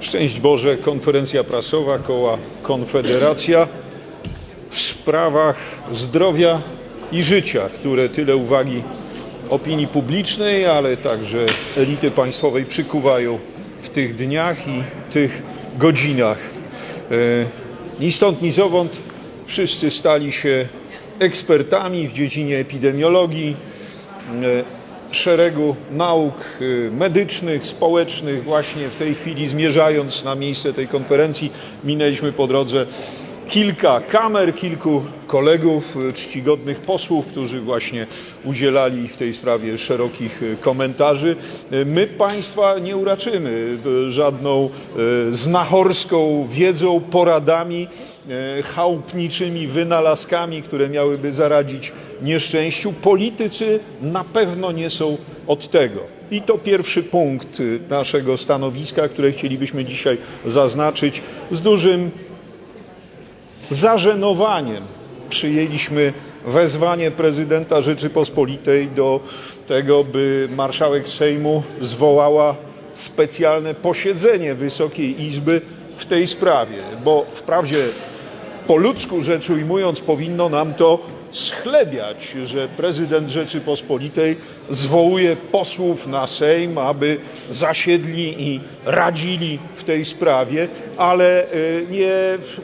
Szczęść Boże, konferencja prasowa koła Konfederacja w sprawach zdrowia i życia, które tyle uwagi opinii publicznej, ale także elity państwowej przykuwają w tych dniach i tych godzinach. E, Ni stąd, ni zowąd wszyscy stali się ekspertami w dziedzinie epidemiologii, e, szeregu nauk y, medycznych, społecznych. Właśnie w tej chwili zmierzając na miejsce tej konferencji minęliśmy po drodze kilka kamer, kilku kolegów, y, czcigodnych posłów, którzy właśnie udzielali w tej sprawie szerokich y, komentarzy. Y, My Państwa nie uraczymy żadną znachorską wiedzą, poradami, chałupniczymi wynalazkami, które miałyby zaradzić nieszczęściu. Politycy na pewno nie są od tego. I to pierwszy punkt naszego stanowiska, które chcielibyśmy dzisiaj zaznaczyć z dużym zażenowaniem. Przyjęliśmy wezwanie prezydenta Rzeczypospolitej do tego, by marszałek Sejmu zwołała specjalne posiedzenie Wysokiej Izby w tej sprawie, bo wprawdzie po ludzku rzecz ujmując powinno nam to schlebiać, że prezydent Rzeczypospolitej zwołuje posłów na Sejm, aby zasiedli i radzili w tej sprawie, ale y, nie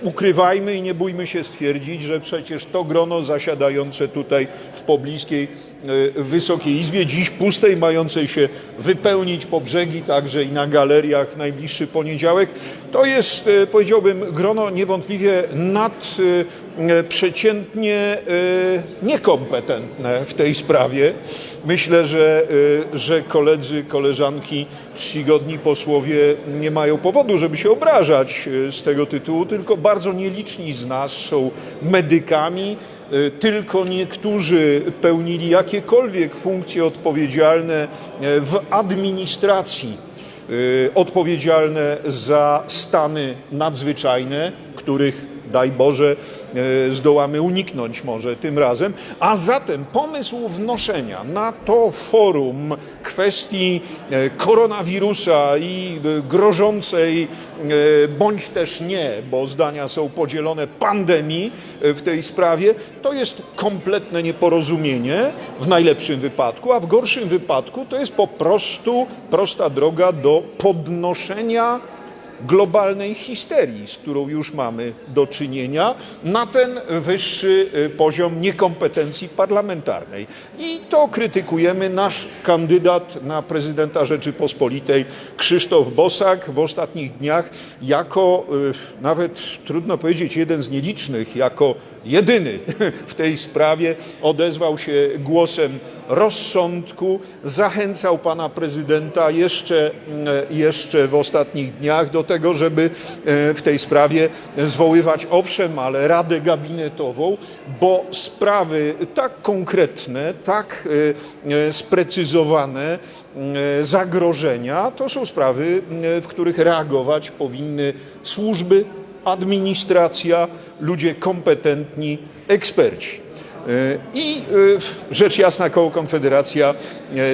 ukrywajmy i nie bójmy się stwierdzić, że przecież to grono zasiadające tutaj w pobliskiej y, Wysokiej Izbie, dziś pustej, mającej się wypełnić po brzegi, także i na galeriach w najbliższy poniedziałek, to jest, y, powiedziałbym, grono niewątpliwie nadprzeciętnie niekompetentne w tej sprawie. Myślę, że, y, że koledzy, koleżanki, czcigodni posłowie nie mają powodu, żeby się obrażać y, z tego tytułu, tylko bardzo nieliczni z nas są medykami, y, tylko niektórzy pełnili jakiekolwiek funkcje odpowiedzialne w administracji odpowiedzialne za stany nadzwyczajne, których daj Boże, e, zdołamy uniknąć może tym razem. A zatem pomysł wnoszenia na to forum kwestii e, koronawirusa i e, grożącej, bądź też nie, bo zdania są podzielone, pandemii w tej sprawie, to jest kompletne nieporozumienie w najlepszym wypadku, a w gorszym wypadku to jest po prostu prosta droga do podnoszenia globalnej histerii, z którą już mamy do czynienia, na ten wyższy y, poziom niekompetencji parlamentarnej. I to krytykujemy nasz kandydat na prezydenta Rzeczypospolitej Krzysztof Bosak w ostatnich dniach jako y, nawet trudno powiedzieć jeden z nielicznych, jako jedyny w tej sprawie odezwał się głosem rozsądku, zachęcał pana prezydenta jeszcze, mm, jeszcze w ostatnich dniach do tego, żeby e, w tej sprawie zwoływać. Owszem, ale radę gabinetową, bo sprawy tak konkretne, tak e, e, sprecyzowane, zagrożenia, to są sprawy, e, w których reagować powinny służby, administracja, ludzie kompetentni, eksperci. E, I e, rzecz jasna, koło Konfederacja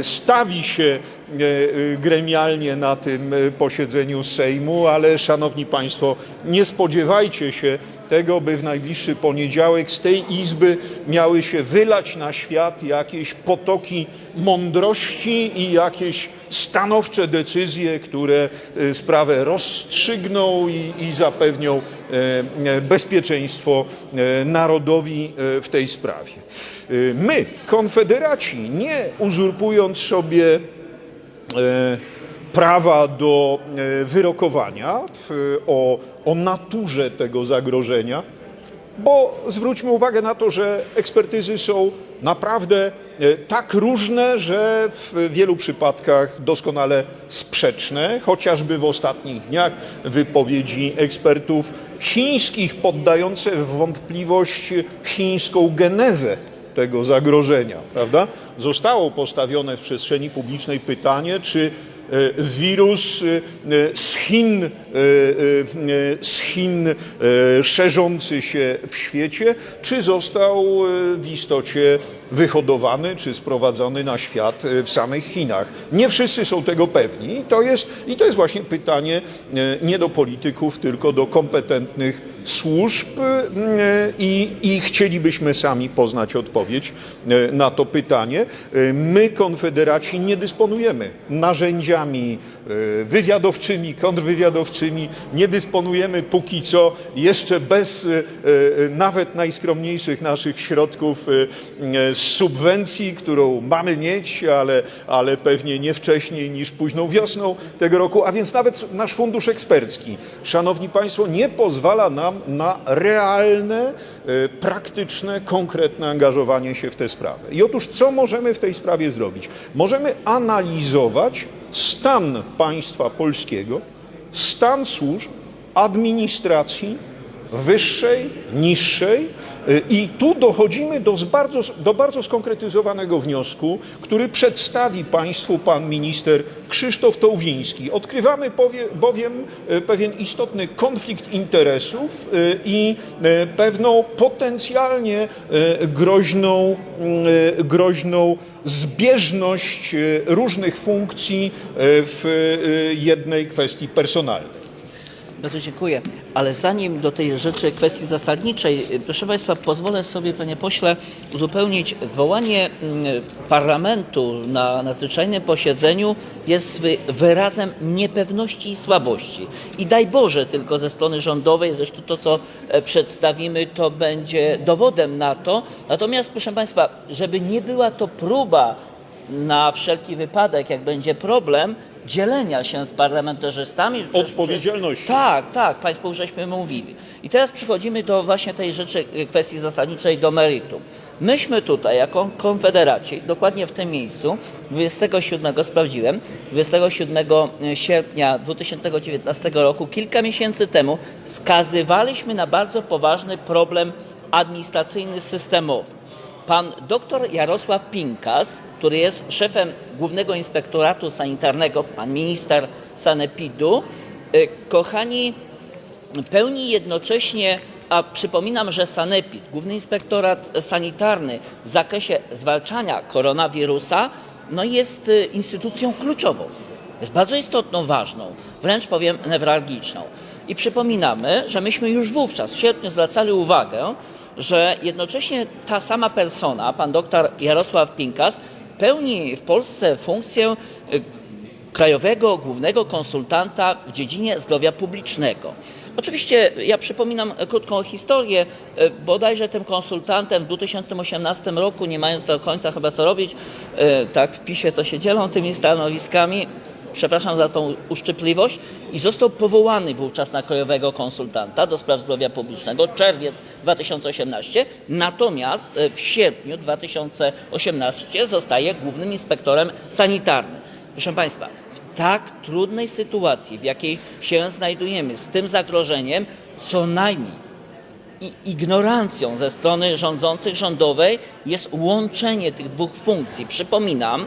stawi się e, e, gremialnie na tym e, posiedzeniu Sejmu, ale szanowni Państwo, nie spodziewajcie się tego, by w najbliższy poniedziałek z tej Izby miały się wylać na świat jakieś potoki mądrości i jakieś stanowcze decyzje, które e, sprawę rozstrzygną i, i zapewnią e, e, bezpieczeństwo e, narodowi e, w tej sprawie. E, My, konfederaci, nie uzurpując sobie e, prawa do e, wyrokowania o, o naturze tego zagrożenia, bo zwróćmy uwagę na to, że ekspertyzy są naprawdę e, tak różne, że w wielu przypadkach doskonale sprzeczne, chociażby w ostatnich dniach wypowiedzi ekspertów chińskich poddające w wątpliwość chińską genezę tego zagrożenia, prawda? Zostało postawione w przestrzeni publicznej pytanie, czy wirus e, z Chin, e, e, z Chin e, szerzący się w świecie, czy został w istocie wyhodowany czy sprowadzony na świat e, w samych Chinach. Nie wszyscy są tego pewni i to jest, i to jest właśnie pytanie e, nie do polityków, tylko do kompetentnych służb e, i, i chcielibyśmy sami poznać odpowiedź na to pytanie. My, konfederaci, nie dysponujemy narzędziami wywiadowczymi, kontrwywiadowczymi, nie dysponujemy póki co jeszcze bez e, e, nawet najskromniejszych naszych środków z subwencji, którą mamy mieć, ale, ale pewnie nie wcześniej niż późną wiosną tego roku, a więc nawet nasz fundusz ekspercki, szanowni państwo, nie pozwala nam na realne, praktyczne, konkretne angażowanie się w tę sprawę. I otóż co możemy w tej sprawie zrobić? Możemy analizować stan państwa polskiego, stan służb, administracji, wyższej, niższej y, i tu dochodzimy do bardzo, do bardzo skonkretyzowanego wniosku, który przedstawi Państwu pan minister Krzysztof Tołwiński. Odkrywamy bowiem y, pewien istotny konflikt interesów y, i pewną potencjalnie groźną, groźną zbieżność różnych funkcji w jednej kwestii personalnej. Bardzo dziękuję. Ale zanim do tej rzeczy kwestii zasadniczej, proszę Państwa, pozwolę sobie, Panie Pośle, uzupełnić. Zwołanie mm, parlamentu na nadzwyczajnym posiedzeniu jest wy- wyrazem niepewności i słabości. I daj Boże tylko ze strony rządowej, zresztą to, co e, przedstawimy, to będzie dowodem na to. Natomiast, proszę Państwa, żeby nie była to próba na wszelki wypadek, jak będzie problem, dzielenia się z parlamentarzystami. Odpowiedzialności. tak, tak, Państwo już żeśmy mówili. I teraz przechodzimy do właśnie tej rzeczy, kwestii zasadniczej, do meritum. Myśmy tutaj, jako konfederaci, dokładnie w tym miejscu, 27, sprawdziłem, 27 sierpnia 2019 roku, kilka miesięcy temu, skazywaliśmy na bardzo poważny problem administracyjny systemowy. Pan dr Jarosław Pinkas, który jest szefem Głównego Inspektoratu Sanitarnego, pan minister Sanepidu, y, kochani, pełni jednocześnie, a przypominam, że Sanepid, Główny Inspektorat Sanitarny w zakresie zwalczania koronawirusa, no jest y, instytucją kluczową. Jest bardzo istotną, ważną, wręcz powiem newralgiczną. I przypominamy, że myśmy już wówczas w sierpniu zwracali uwagę, że jednocześnie ta sama persona, pan dr Jarosław Pinkas, pełni w Polsce funkcję y, krajowego głównego konsultanta w dziedzinie zdrowia publicznego. Oczywiście ja przypominam krótką historię. E, Bodajże tym konsultantem w 2018 roku, nie mając do końca chyba co robić, e, tak w PiSie to się dzielą tymi stanowiskami, przepraszam za tą uszczypliwość, i został powołany wówczas na krajowego konsultanta do spraw zdrowia publicznego, czerwiec 2018, natomiast e, w sierpniu 2018 zostaje głównym inspektorem sanitarnym. Proszę Państwa, w tak trudnej sytuacji, w jakiej się znajdujemy, z tym zagrożeniem, co najmniej i ignorancją ze strony rządzących rządowej jest łączenie tych dwóch funkcji. Przypominam,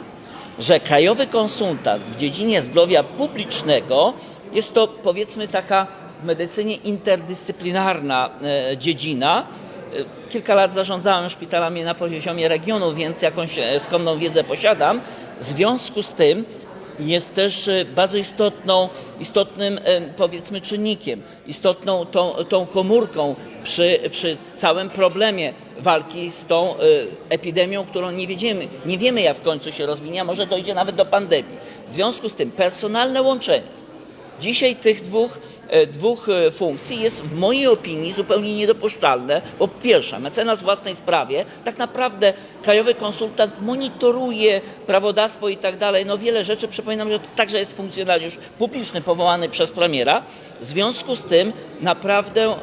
że krajowy konsultant w dziedzinie zdrowia publicznego jest to powiedzmy taka w medycynie interdyscyplinarna e, dziedzina. E, Kilka lat zarządzałem szpitalami na poziomie regionu, więc jakąś e, skromną wiedzę posiadam. W związku z tym jest też e, bardzo istotną, istotnym e, powiedzmy czynnikiem, istotną tą, tą komórką przy, przy całym problemie walki z tą e, epidemią, którą nie wiemy, nie wiemy jak w końcu się rozwinie, a może dojdzie nawet do pandemii. W związku z tym personalne łączenie Dzisiaj tych dwóch, dwóch e, funkcji jest w mojej opinii zupełnie niedopuszczalne, bo po pierwsze, mecenas własnej sprawie, tak naprawdę krajowy konsultant monitoruje prawodawstwo i tak dalej, no wiele rzeczy, przypominam, że to także jest funkcjonariusz publiczny powołany przez premiera, w związku z tym naprawdę e,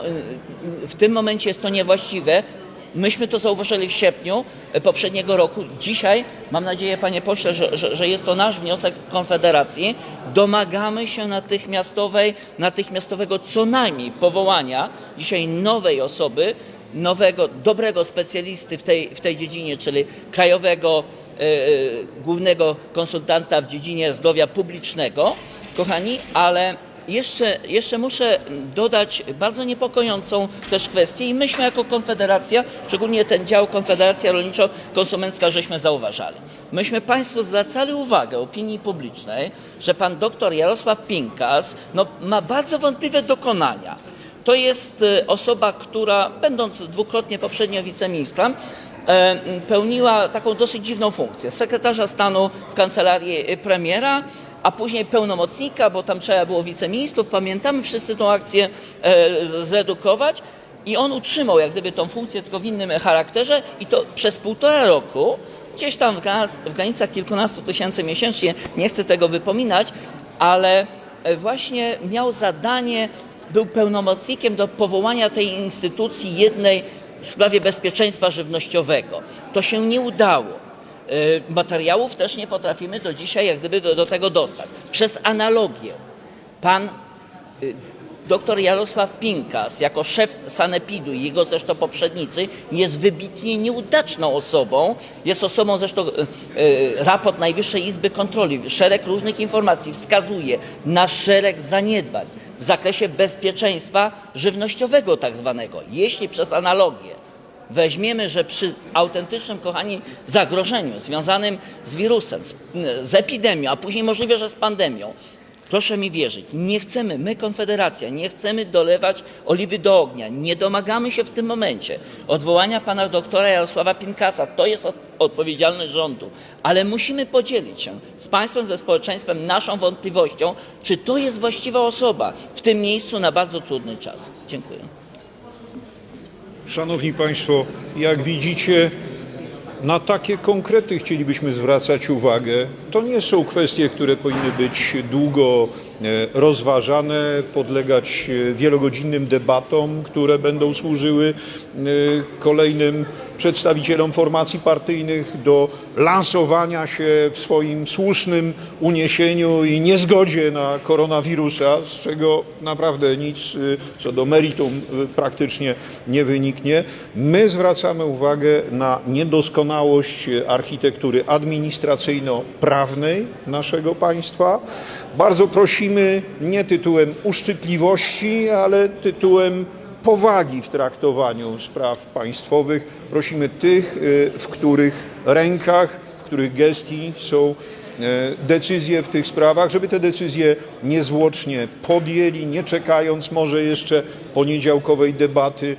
w tym momencie jest to niewłaściwe, Myśmy to zauważyli w sierpniu e, poprzedniego roku. Dzisiaj, mam nadzieję, panie pośle, że, że, że jest to nasz wniosek Konfederacji, domagamy się natychmiastowej, natychmiastowego co najmniej powołania dzisiaj nowej osoby, nowego, dobrego specjalisty w tej, w tej dziedzinie, czyli krajowego głównego konsultanta w dziedzinie zdrowia publicznego, kochani, ale jeszcze, jeszcze muszę dodać bardzo niepokojącą też kwestię i myśmy jako Konfederacja, szczególnie ten dział Konfederacja Rolniczo-Konsumencka, żeśmy zauważali. Myśmy Państwu zwracali uwagę opinii publicznej, że pan doktor Jarosław Pinkas no, ma bardzo wątpliwe dokonania. To jest e, osoba, która będąc dwukrotnie poprzednio wiceministrem, pełniła taką dosyć dziwną funkcję. Sekretarza stanu w kancelarii e, premiera, a później pełnomocnika, bo tam trzeba było wiceministrów. Pamiętamy wszyscy tą akcję e, zredukować. I on utrzymał jak gdyby tą funkcję tylko w innym charakterze i to przez półtora roku, gdzieś tam w granicach kilkunastu tysięcy miesięcznie, nie chcę tego wypominać, ale e, właśnie miał zadanie, był pełnomocnikiem do powołania tej instytucji jednej w sprawie bezpieczeństwa żywnościowego. To się nie udało. Y, Materiałów też nie potrafimy do dzisiaj jak gdyby do, do tego dostać. Przez analogię pan y, dr Jarosław Pinkas jako szef Sanepidu i jego zresztą poprzednicy jest wybitnie nieudaczną osobą. Jest osobą zresztą, y, raport Najwyższej Izby Kontroli, szereg różnych informacji wskazuje na szereg zaniedbań w zakresie bezpieczeństwa żywnościowego tak zwanego. Jeśli przez analogię weźmiemy, że przy autentycznym, kochani, zagrożeniu związanym z wirusem, z, z epidemią, a później możliwe, że z pandemią, proszę mi wierzyć, nie chcemy, my Konfederacja, nie chcemy dolewać oliwy do ognia, nie domagamy się w tym momencie odwołania pana doktora Jarosława Pinkasa, to jest od, odpowiedzialność rządu, ale musimy podzielić się z państwem, ze społeczeństwem naszą wątpliwością, czy to jest właściwa osoba w tym miejscu na bardzo trudny czas. Dziękuję. Szanowni Państwo, jak widzicie, na takie konkrety chcielibyśmy zwracać uwagę. To nie są kwestie, które powinny być długo e, rozważane, podlegać e, wielogodzinnym debatom, które będą służyły e, kolejnym przedstawicielom formacji partyjnych do lansowania się w swoim słusznym uniesieniu i niezgodzie na koronawirusa, z czego naprawdę nic co do meritum praktycznie nie wyniknie. My zwracamy uwagę na niedoskonałość architektury administracyjno-prawnej naszego państwa. Bardzo prosimy nie tytułem uszczypliwości, ale tytułem powagi w traktowaniu spraw państwowych. Prosimy tych, y, w których rękach, w których gestii są e, decyzje w tych sprawach, żeby te decyzje niezwłocznie podjęli, nie czekając może jeszcze poniedziałkowej debaty.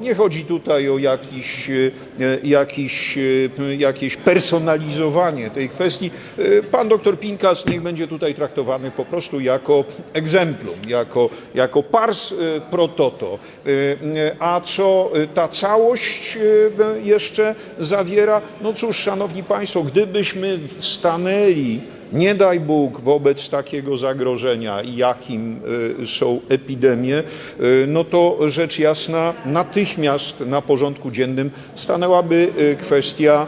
Nie chodzi tutaj o jakiś, e, jakiś, e, jakieś personalizowanie tej kwestii. E, Pan doktor Pinkas niech będzie tutaj traktowany po prostu jako egzemplum, jako, jako pars pro toto. E, A co ta całość jeszcze zawiera? No cóż, szanowni państwo, gdybyśmy stanęli nie daj Bóg wobec takiego zagrożenia, jakim y, są epidemie, y, no to rzecz jasna natychmiast na porządku dziennym stanęłaby y, kwestia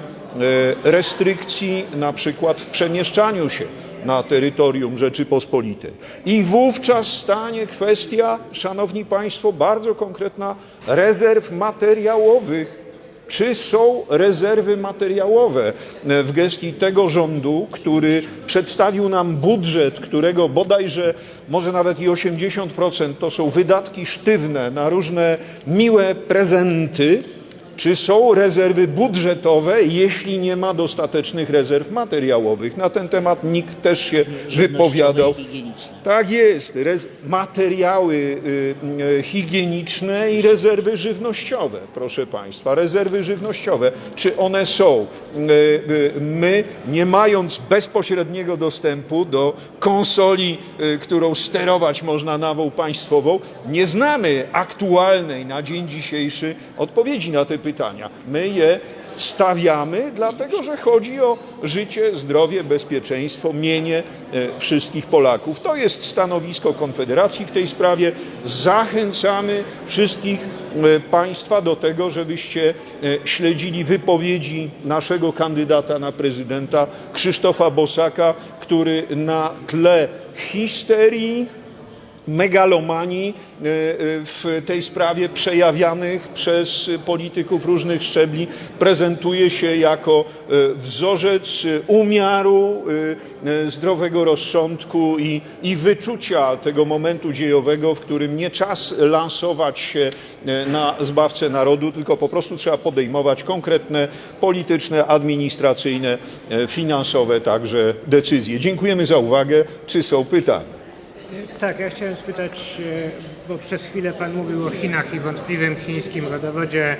restrykcji na przykład w przemieszczaniu się na terytorium Rzeczypospolitej. I wówczas stanie kwestia, szanowni państwo, bardzo konkretna rezerw materiałowych czy są rezerwy materiałowe w gestii tego rządu, który przedstawił nam budżet, którego bodajże może nawet i 80% to są wydatki sztywne na różne miłe prezenty? Czy są rezerwy budżetowe, jeśli nie ma dostatecznych rezerw materiałowych? Na ten temat nikt też się wypowiadał. Tak jest, rez- materiały y, y, higieniczne i rezerwy żywnościowe, proszę Państwa, rezerwy żywnościowe. Czy one są? Y, y, My, nie mając bezpośredniego dostępu do konsoli, y, którą sterować można nawą państwową, nie znamy aktualnej na dzień dzisiejszy odpowiedzi na te pytania. My je stawiamy, dlatego że chodzi o życie, zdrowie, bezpieczeństwo, mienie e, wszystkich Polaków. To jest stanowisko Konfederacji w tej sprawie. Zachęcamy wszystkich e, Państwa do tego, żebyście e, śledzili wypowiedzi naszego kandydata na prezydenta Krzysztofa Bosaka, który na tle histerii, megalomanii e, e, w tej sprawie przejawianych przez polityków różnych szczebli prezentuje się jako e, wzorzec umiaru, zdrowego rozsądku i, i wyczucia tego momentu dziejowego, w którym nie czas lansować się na zbawcę narodu, tylko po prostu trzeba podejmować konkretne polityczne, administracyjne, finansowe także decyzje. Dziękujemy za uwagę. Czy są pytania? Tak, ja chciałem spytać, e, bo przez chwilę Pan mówił o Chinach i wątpliwym chińskim rodowodzie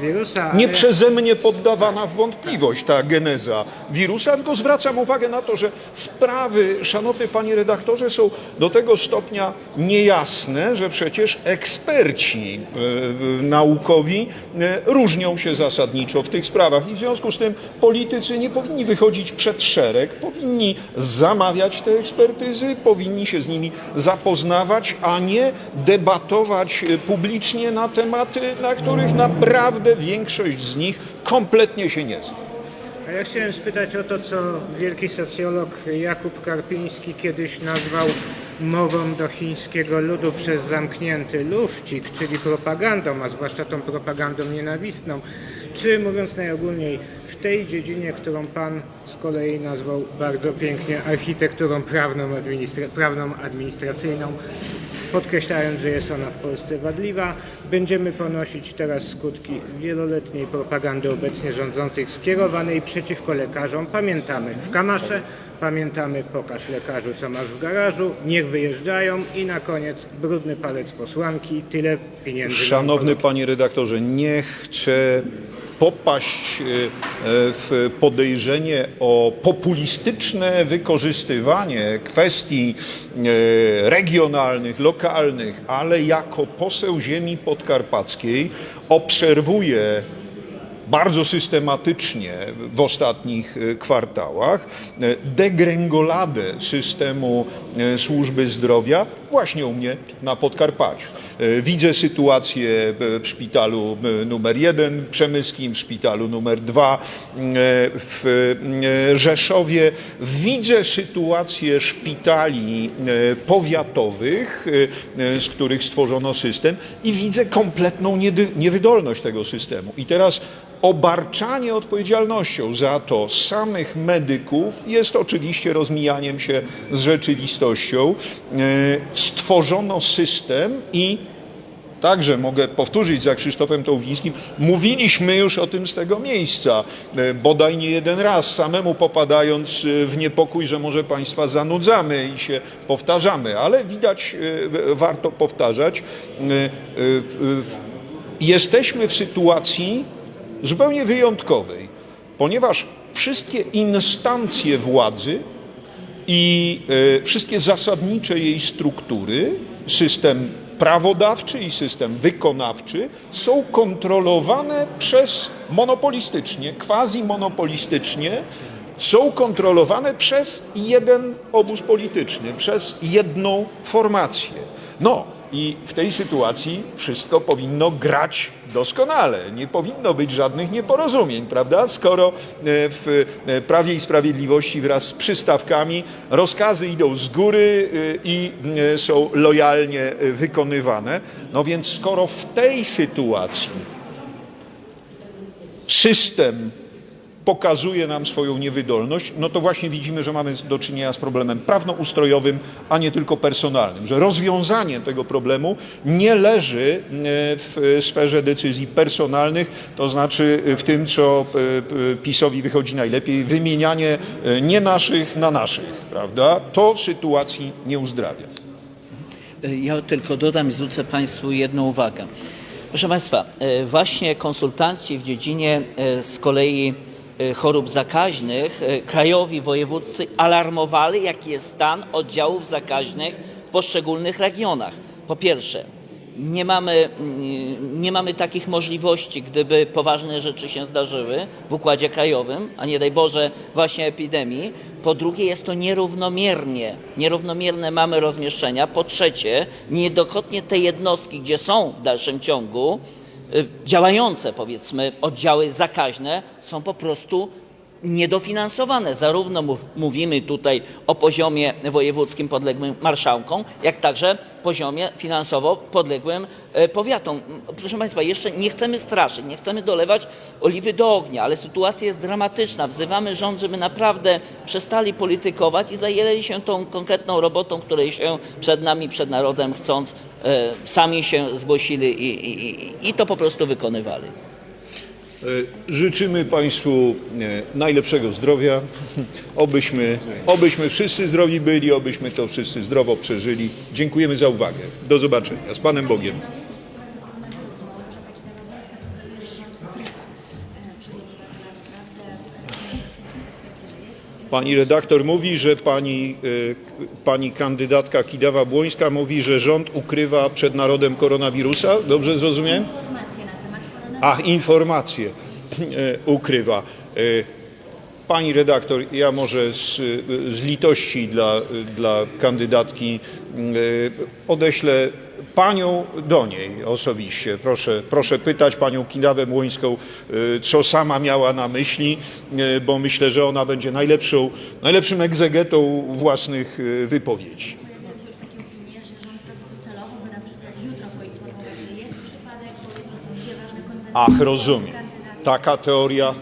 wirusa. Nie przeze mnie poddawana w wątpliwość ta geneza wirusa, tylko zwracam uwagę na to, że sprawy, szanowny panie redaktorze, są do tego stopnia niejasne, że przecież eksperci e, naukowi e, różnią się zasadniczo w tych sprawach i w związku z tym politycy nie powinni wychodzić przed szereg, powinni zamawiać te ekspertyzy, powinni się z nimi zapoznawać, a nie debatować e, publicznie na tematy, na których naprawdę większość z nich kompletnie się nie zna. A ja chciałem spytać o to, co wielki socjolog Jakub Karpiński kiedyś nazwał mową do chińskiego ludu przez zamknięty lufcik, czyli propagandą, a zwłaszcza tą propagandą nienawistną. Czy mówiąc najogólniej, w tej dziedzinie, którą Pan z kolei nazwał bardzo pięknie architekturą prawną, administra- prawną administracyjną, podkreślając, że jest ona w Polsce wadliwa, będziemy ponosić teraz skutki wieloletniej propagandy obecnie rządzących skierowanej przeciwko lekarzom. Pamiętamy w Kamasze, pamiętamy pokaż lekarzu, co masz w garażu, niech wyjeżdżają i na koniec brudny palec posłanki, tyle pieniędzy. Szanowny panie redaktorze, nie chcę popaść e, w podejrzenie o populistyczne wykorzystywanie kwestii e, regionalnych, lokalnych, ale jako poseł ziemi podkarpackiej obserwuję bardzo systematycznie w ostatnich e, kwartałach e, degrengoladę systemu e, służby zdrowia właśnie u mnie na Podkarpaciu. E, Widzę sytuację e, w szpitalu e, numer jeden przemyskim, w szpitalu numer dwa w Rzeszowie. Widzę sytuację szpitali powiatowych, z których stworzono system i widzę kompletną niewydolność tego systemu. I teraz obarczanie odpowiedzialnością za to samych medyków jest oczywiście rozmijaniem się z rzeczywistością. Stworzono system i Także mogę powtórzyć za Krzysztofem Tołwińskim. Mówiliśmy już o tym z tego miejsca, e, bodaj nie jeden raz, samemu popadając e, w niepokój, że może Państwa zanudzamy i się powtarzamy, ale widać, e, warto powtarzać. Jesteśmy w sytuacji zupełnie wyjątkowej, ponieważ wszystkie instancje władzy i e, wszystkie zasadnicze jej struktury, system prawodawczy i system wykonawczy są kontrolowane przez monopolistycznie, quasi-monopolistycznie, są kontrolowane przez jeden obóz polityczny, przez jedną formację. No i w tej sytuacji wszystko powinno grać doskonale. Nie powinno być żadnych nieporozumień, prawda? Skoro e, w e, Prawie i Sprawiedliwości wraz z przystawkami rozkazy idą z góry e, i są lojalnie wykonywane, no więc skoro w tej sytuacji system pokazuje nam swoją niewydolność, no to właśnie widzimy, że mamy do czynienia z problemem prawno-ustrojowym, a nie tylko personalnym, że rozwiązanie tego problemu nie leży e, w sferze decyzji personalnych, to znaczy w tym, co e, PiSowi wychodzi najlepiej, wymienianie e, nie naszych na naszych, prawda? To sytuacji nie uzdrawia. Ja tylko dodam i zwrócę Państwu jedną uwagę. Proszę Państwa, właśnie konsultanci w dziedzinie z kolei chorób zakaźnych, e, krajowi wojewódzcy alarmowali, jaki jest stan oddziałów zakaźnych w poszczególnych regionach. Po pierwsze, nie mamy, mm, nie mamy takich możliwości, gdyby poważne rzeczy się zdarzyły w układzie krajowym, a nie daj Boże właśnie epidemii. Po drugie jest to nierównomiernie, nierównomierne mamy rozmieszczenia. Po trzecie, niejednokrotnie te jednostki, gdzie są w dalszym ciągu y, działające powiedzmy oddziały zakaźne są po prostu niedofinansowane. Zarówno mów- mówimy tutaj o poziomie wojewódzkim podległym marszałkom, jak także poziomie finansowo podległym e, powiatom. Proszę Państwa, jeszcze nie chcemy straszyć, nie chcemy dolewać oliwy do ognia, ale sytuacja jest dramatyczna. Wzywamy rząd, żeby naprawdę przestali politykować i zajęli się tą konkretną robotą, której się przed nami, przed narodem chcąc, e, sami się zgłosili i, i, i to po prostu wykonywali. E, Życzymy Państwu e, najlepszego zdrowia, obyśmy, obyśmy wszyscy zdrowi byli, obyśmy to wszyscy zdrowo przeżyli. Dziękujemy za uwagę. Do zobaczenia. Z Panem Bogiem. Pani redaktor mówi, że pani, e, pani kandydatka Kidawa-Błońska mówi, że rząd ukrywa przed narodem koronawirusa. Dobrze zrozumiałem? Ach, informacje e, ukrywa. E, Pani redaktor, ja może z, z litości dla, dla kandydatki e, odeślę panią do niej osobiście. Proszę, proszę pytać panią Kindawę Młońską, co sama miała na myśli, bo myślę, że ona będzie najlepszą, najlepszym egzegetą własnych wypowiedzi. Pojawiają się już takie opinie, że rząd robi to celowo, by na przykład jutro poinformować, że jest przypadek, bo jutro są dwie ważne konwencje. Ach, rozumiem. Taka teoria,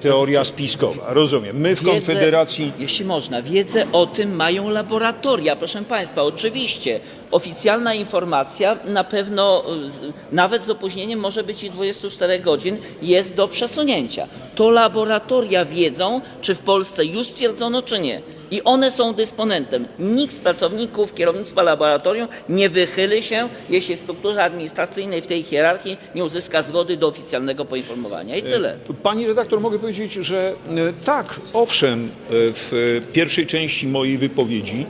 teoria spiskowa. Rozumiem. My w Konfederacji... jeśli można, wiedzę o tym mają laboratoria, proszę Państwa. Oczywiście oficjalna informacja na pewno, y, z- nawet z opóźnieniem może być i 24 godzin, jest do przesunięcia. To laboratoria wiedzą, czy w Polsce już stwierdzono, czy nie. I one są dysponentem. Nikt z pracowników kierownictwa laboratorium nie wychyli się, jeśli w strukturze administracyjnej w tej hierarchii nie uzyska zgody do oficjalnego poinformowania. I tyle. Pani redaktor, mogę powiedzieć, że e, tak, owszem, e, w e, pierwszej części mojej wypowiedzi,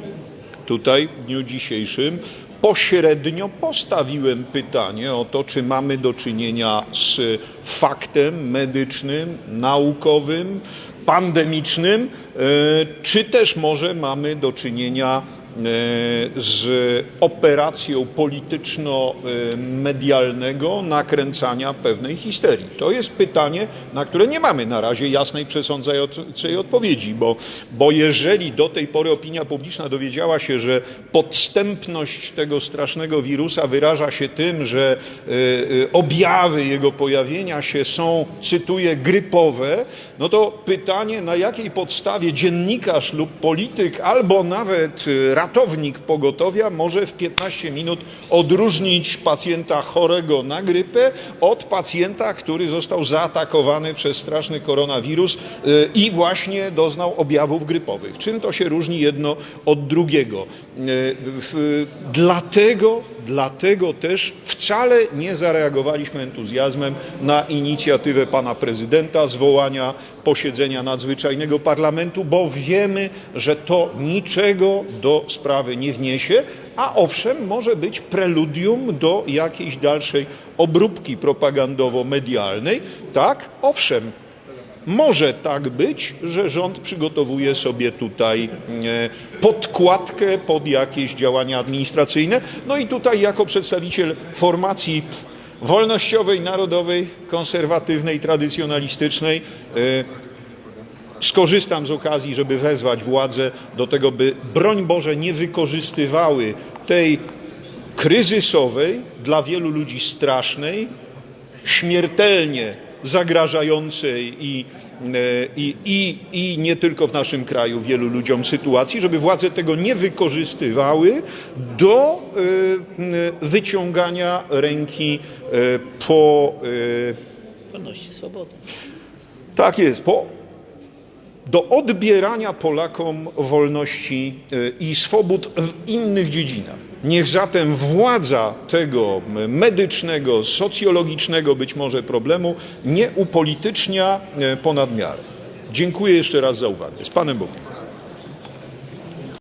tutaj w dniu dzisiejszym, pośrednio postawiłem pytanie o to, czy mamy do czynienia z faktem medycznym, naukowym, pandemicznym, e, czy też może mamy do czynienia z operacją polityczno-medialnego nakręcania pewnej histerii. To jest pytanie, na które nie mamy na razie jasnej, przesądzającej odpowiedzi, bo, bo jeżeli do tej pory opinia publiczna dowiedziała się, że podstępność tego strasznego wirusa wyraża się tym, że y, y, objawy jego pojawienia się są, cytuję, grypowe, no to pytanie, na jakiej podstawie dziennikarz lub polityk, albo nawet ratownik pogotowia może w 15 minut odróżnić pacjenta chorego na grypę od pacjenta, który został zaatakowany przez straszny koronawirus y, i właśnie doznał objawów grypowych. Czym to się różni jedno od drugiego? Y, Dlatego, dlatego też wcale nie zareagowaliśmy entuzjazmem na inicjatywę pana prezydenta zwołania posiedzenia nadzwyczajnego parlamentu, bo wiemy, że to niczego do sprawy nie wniesie, a owszem, może być preludium do jakiejś dalszej obróbki propagandowo-medialnej. Tak, owszem, może tak być, że rząd przygotowuje sobie tutaj e, podkładkę pod jakieś działania administracyjne. No i tutaj jako przedstawiciel formacji wolnościowej, narodowej, konserwatywnej, tradycjonalistycznej. E, skorzystam z okazji, żeby wezwać władze do tego, by broń Boże nie wykorzystywały tej kryzysowej, dla wielu ludzi strasznej, śmiertelnie zagrażającej i, e, i, i, i nie tylko w naszym kraju wielu ludziom sytuacji, żeby władze tego nie wykorzystywały do e, wyciągania ręki e, po Wolności, swobody. tak jest, po, do odbierania Polakom wolności y, i swobód w innych dziedzinach. Niech zatem władza tego medycznego, socjologicznego być może problemu nie upolitycznia y, ponad miarę. Dziękuję jeszcze raz za uwagę. Z Panem Bogiem.